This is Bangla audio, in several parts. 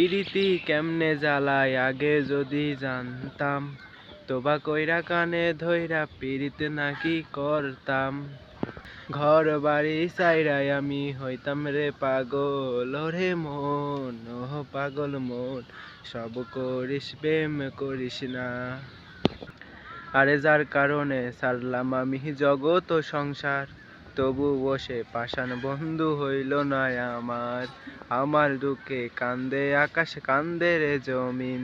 পিরিতি কেমনে জ্বালায়? আগে যদি জানতাম, তোবা কইরা কানে ধইরা পিরিত নাকি করতাম? ঘর বাড়ি সাইরাই আমি হইতাম রে পাগল রে মন ও পাগল মন, সব করিস, প্রেম করিস না। আরে যার কারণে সারলাম আমি জগৎ ও সংসার। তবু বসে পাষাণ বন্ধু হইল না আমার। আমার দুঃখে কান্দে আকাশ, কান্দে রে জমিন।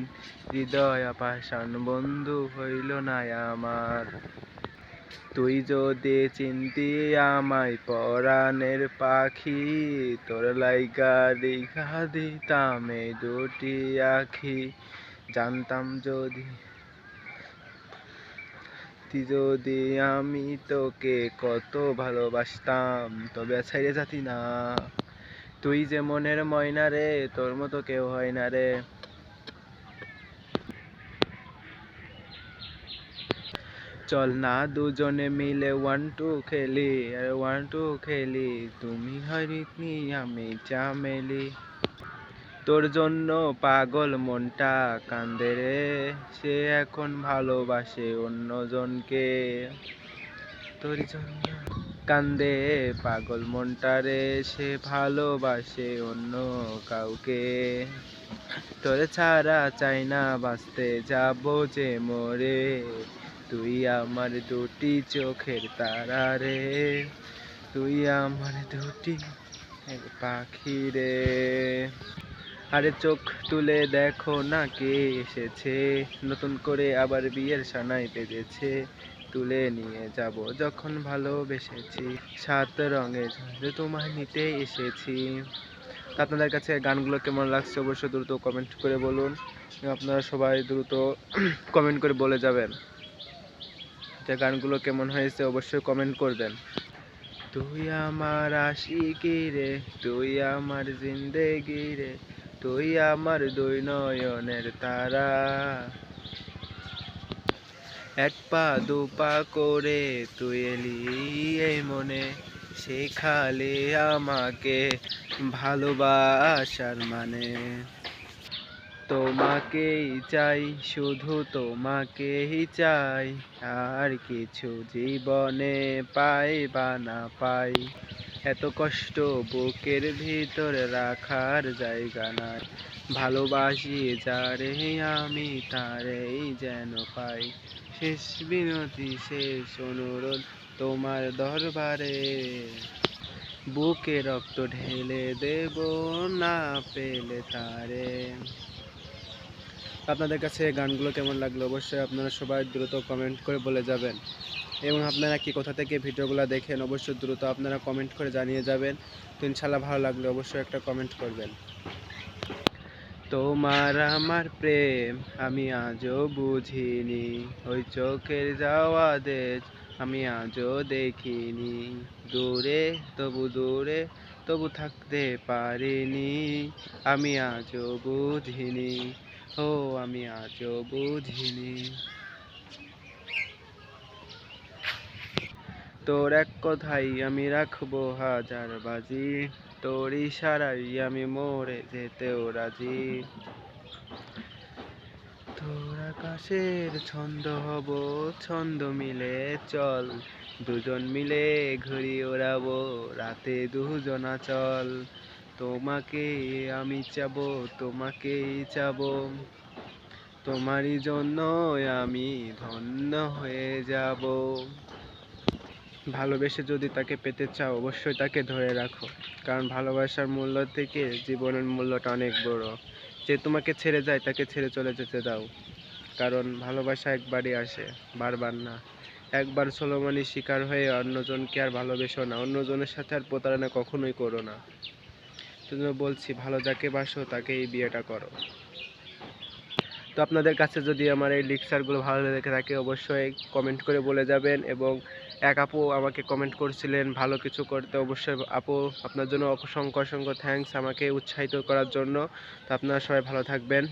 হৃদয় পাষাণ বন্ধু হইল না আমার। তুই যদি চিনতি আমায় পরাণের পাখি, তোর লাইগা দীঘা দিতাম এই দুটি আখি। জানতাম যদি যদি আমি তোকে কত ভালোবাসতাম, তবে ছেড়ে যাতি না। তুই যে মনের ময়না রে, তোর মতো কেউ হয় না রে। চল না দুজনে মিলে ওয়ান টু খেলি, আরে ওয়ান টু খেলি। তুমি হরিতনি আমি চামেলি। তোর জন্য পাগল মনটা কান্দে রে। সে এখন ভালোবাসে অন্যজনকে। তোর জন্য কান্দে পাগল মনটা রে। সে ভালোবাসে অন্য কাউকে। তোর ছাড়া চাই না বাঁচতে, যাব যে মরে। তুই আমার দুটি চোখের তারা রে। তুই আমার দুটি পাখি রে। আরে চোখ তুলে দেখো না কে এসেছে। নতুন করে আবার বিয়ের সানাই বেজেছে তুলে নিয়ে যাব যখন ভালোবেসেছি। সাত রঙের তোমায় নিতে এসেছি। আপনাদের কাছে গানগুলো কেমন লাগছে অবশ্যই দ্রুত কমেন্ট করে বলুন। আপনারা সবাই দ্রুত কমেন্ট করে বলে যাবেন। যে গানগুলো কেমন হয়েছে অবশ্যই কমেন্ট করবেন। তুই আমার আশিকি রে, তুই আমার জিন্দেগি রে তুই আমার দুই নয়নের তারা। এক পা, দু পা করে তুই এলি এই মনে, শেখালে আমাকে ভালোবাসার মানে। তোমাকেই চাই, শুধু তোমাকেই চাই, আর কিছু জীবনে পাই বা না পাই। এত কষ্ট বুকের ভিতর রাখার জায়গা নাই। ভালোবাসি যারে আমি তারেই যেন পাই। শেষ বিনতি, শেষ অনুরোধ তোমার দরবারে। বুকে রক্ত ঢেলে দেব না পেলে তারে। আপনাদের কাছে গানগুলো কেমন লাগল? অবশ্যই আপনারা সবাই দ্রুত কমেন্ট করে বলে যাবেন। এবং আপনারা কি কোথা থেকে ভিডিওগুলো দেখেন, অবশ্যই দ্রুত আপনারা কমেন্ট করে জানিয়ে যাবেন। তো ইনশাল্লাহ ভালো লাগলে অবশ্যই একটা কমেন্ট করবেন। তোমার আমার প্রেম আমি আজও বুঝিনি, ওই চোখের যাওয়া দেশ আমি আজও দেখিনি। দূরে, তবু দূরে, তবু থাকতে পারিনি, আমি আজও বুঝিনি, ও আমি আজও বুঝিনি। তোর এক কথাই আমি রাখব হাজার বাজি। তোর ইশারাই আমি মরে যেতেও রাজি। তোর আকাশের ছন্দ হব, ছন্দ মিলে চল। দুজন মিলে ঘুরি ওড়াবো, রাতে দুজনা চল তোমাকে আমি চাবো, তোমাকেই চাবো। তোমারই জন্য আমি ধন্য হয়ে যাব। ভালোবেসে যদি তাকে পেতে চাও, অবশ্যই তাকে ধরে রাখো। কারণ ভালোবাসার মূল্য থেকে জীবনের মূল্যটা অনেক বড়। যে তোমাকে ছেড়ে যায়, তাকে ছেড়ে চলে যেতে দাও। কারণ ভালোবাসা একবারই আসে, বারবার না। একবার সোলোমানি শিকার হয়ে অন্যজনকে আর ভালোবেসো না। অন্যজনের সাথে আর প্রতারণা কখনোই করো না। তুমি বলছি, ভালো যাকে বাসো তাকে এই বিয়েটা করো। তো আপনাদের কাছে যদি আমার এই লিকচারগুলো ভালো লেগে থাকে, অবশ্যই কমেন্ট করে বলে যাবেন এবং এক আপু আমাকে কমেন্ট করছিলেন ভালো কিছু করতে, অবশ্যই আপু আপনার জন্য অসংখ্য অসংখ্য থ্যাঙ্কস আমাকে উৎসাহিত করার জন্য। তো আপনারা সবাই ভালো থাকবেন।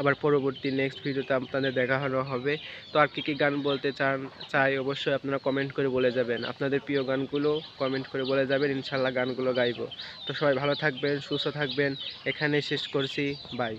আবার পরবর্তী নেক্সট ভিডিওতে আপনাদের দেখানো হবে। তো আর কী কী গান বলতে চান, চাই অবশ্যই আপনারা কমেন্ট করে বলে যাবেন। আপনাদের প্রিয় গানগুলো কমেন্ট করে বলে যাবেন ইনশাল্লাহ গানগুলো গাইবো। তো সবাই ভালো থাকবেন, সুস্থ থাকবেন। এখানেই শেষ করছি। বাই